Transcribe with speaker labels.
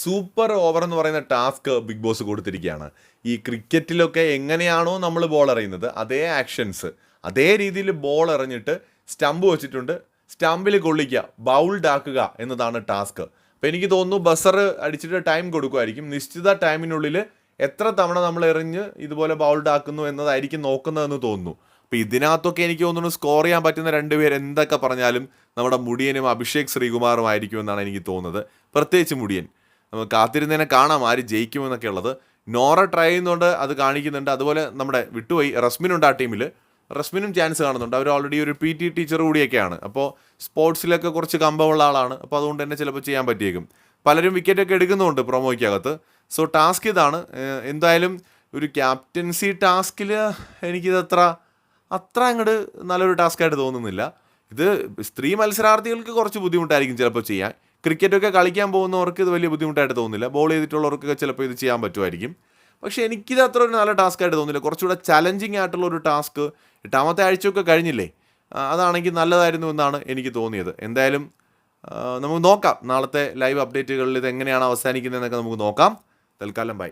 Speaker 1: Super over എന്ന് പറയുന്ന task big boss കൊടുത്തിരിക്കുകയാണ്. ഈ ക്രിക്കറ്റിലൊക്കെ എങ്ങനെയാണോ നമ്മൾ ബോൾ എറിയുന്നത് അതേ ആക്ഷൻസ് അതേ രീതിയിൽ ബോൾ എറിഞ്ഞിട്ട് സ്റ്റമ്പ് വെച്ചിട്ടുണ്ട്. സ്റ്റമ്പിൽ കൊള്ളിക്കുക ബൗൾഡ് ആക്കുക എന്നതാണ് ടാസ്ക്. അപ്പോൾ എനിക്ക് തോന്നുന്നു ബസർ അടിച്ചിട്ട് ടൈം കൊടുക്കുമായിരിക്കും. നിശ്ചിത ടൈമിനുള്ളിൽ എത്ര തവണ നമ്മൾ എറിഞ്ഞ് ഇതുപോലെ ബൗൾഡ് ആക്കുന്നു എന്നതായിരിക്കും നോക്കുന്നതെന്ന് തോന്നുന്നു. അപ്പോൾ ഇതിനകത്തൊക്കെ എനിക്ക് തോന്നുന്നു സ്കോർ ചെയ്യാൻ പറ്റുന്ന രണ്ടുപേർ എന്തൊക്കെ പറഞ്ഞാലും നമ്മുടെ മുടിയനും അഭിഷേക് ശ്രീകുമാറും ആയിരിക്കും എന്നാണ് എനിക്ക് തോന്നുന്നത്. പ്രത്യേകിച്ച് മുടിയൻ. കാത്തിരുന്നതിനെ കാണാം ആര് ജയിക്കുമെന്നൊക്കെ ഉള്ളത്. നോറ ട്രൈ ചെയ്യുന്നുണ്ട് അത് കാണിക്കുന്നുണ്ട്. അതുപോലെ നമ്മുടെ വിട്ടുപോയി റസ്മിനുണ്ട് ആ ടീമിൽ റസ്മിനും ചാൻസ് കാണുന്നുണ്ട്. അവർ ഓൾറെഡി ഒരു പി ടി ടീച്ചർ കൂടിയൊക്കെയാണ്. അപ്പോൾ സ്പോർട്സിലൊക്കെ കുറച്ച് കമ്പമുള്ള ആളാണ്. അപ്പോൾ അതുകൊണ്ട് തന്നെ ചിലപ്പോൾ ചെയ്യാൻ പറ്റിയേക്കും. പലരും വിക്കറ്റൊക്കെ എടുക്കുന്നുണ്ട് പ്രൊമോയ്ക്കകത്ത് സോ ടാസ്ക് ഇതാണ്. എന്തായാലും ഒരു ക്യാപ്റ്റൻസി ടാസ്കിൽ എനിക്കിത് അത്ര അത്ര അങ്ങോട്ട് നല്ലൊരു ടാസ്ക്കായിട്ട് തോന്നുന്നില്ല. ഇത് സ്ത്രീ മത്സരാർത്ഥികൾക്ക് കുറച്ച് ബുദ്ധിമുട്ടായിരിക്കും ചിലപ്പോൾ ചെയ്യാൻ. ക്രിക്കറ്റൊക്കെ കളിക്കാൻ പോകുന്നവർക്ക് ഇത് വലിയ ബുദ്ധിമുട്ടായിട്ട് തോന്നില്ല ബോൾ ചെയ്തിട്ടുള്ളവർക്കൊക്കെ ചിലപ്പോൾ ഇത് ചെയ്യാൻ പറ്റുമായിരിക്കും. പക്ഷേ എനിക്കിത് അത്ര ഒരു നല്ല ടാസ്ക് ആയിട്ട് തോന്നില്ല കുറച്ചുകൂടെ ചലഞ്ചിങ് ആയിട്ടുള്ള ഒരു ടാസ്ക് എട്ടാമത്തെ ആഴ്ചയൊക്കെ കഴിഞ്ഞില്ലേ? അതാണെങ്കിൽ നല്ലതായിരുന്നു എന്നാണ് എനിക്ക് തോന്നിയത്. എന്തായാലും നമുക്ക് നോക്കാം. നാളത്തെ ലൈവ് അപ്ഡേറ്റുകളിൽ ഇത് എങ്ങനെയാണ് അവസാനിക്കുന്നതെന്നൊക്കെ നമുക്ക് നോക്കാം. തൽക്കാലം ബൈ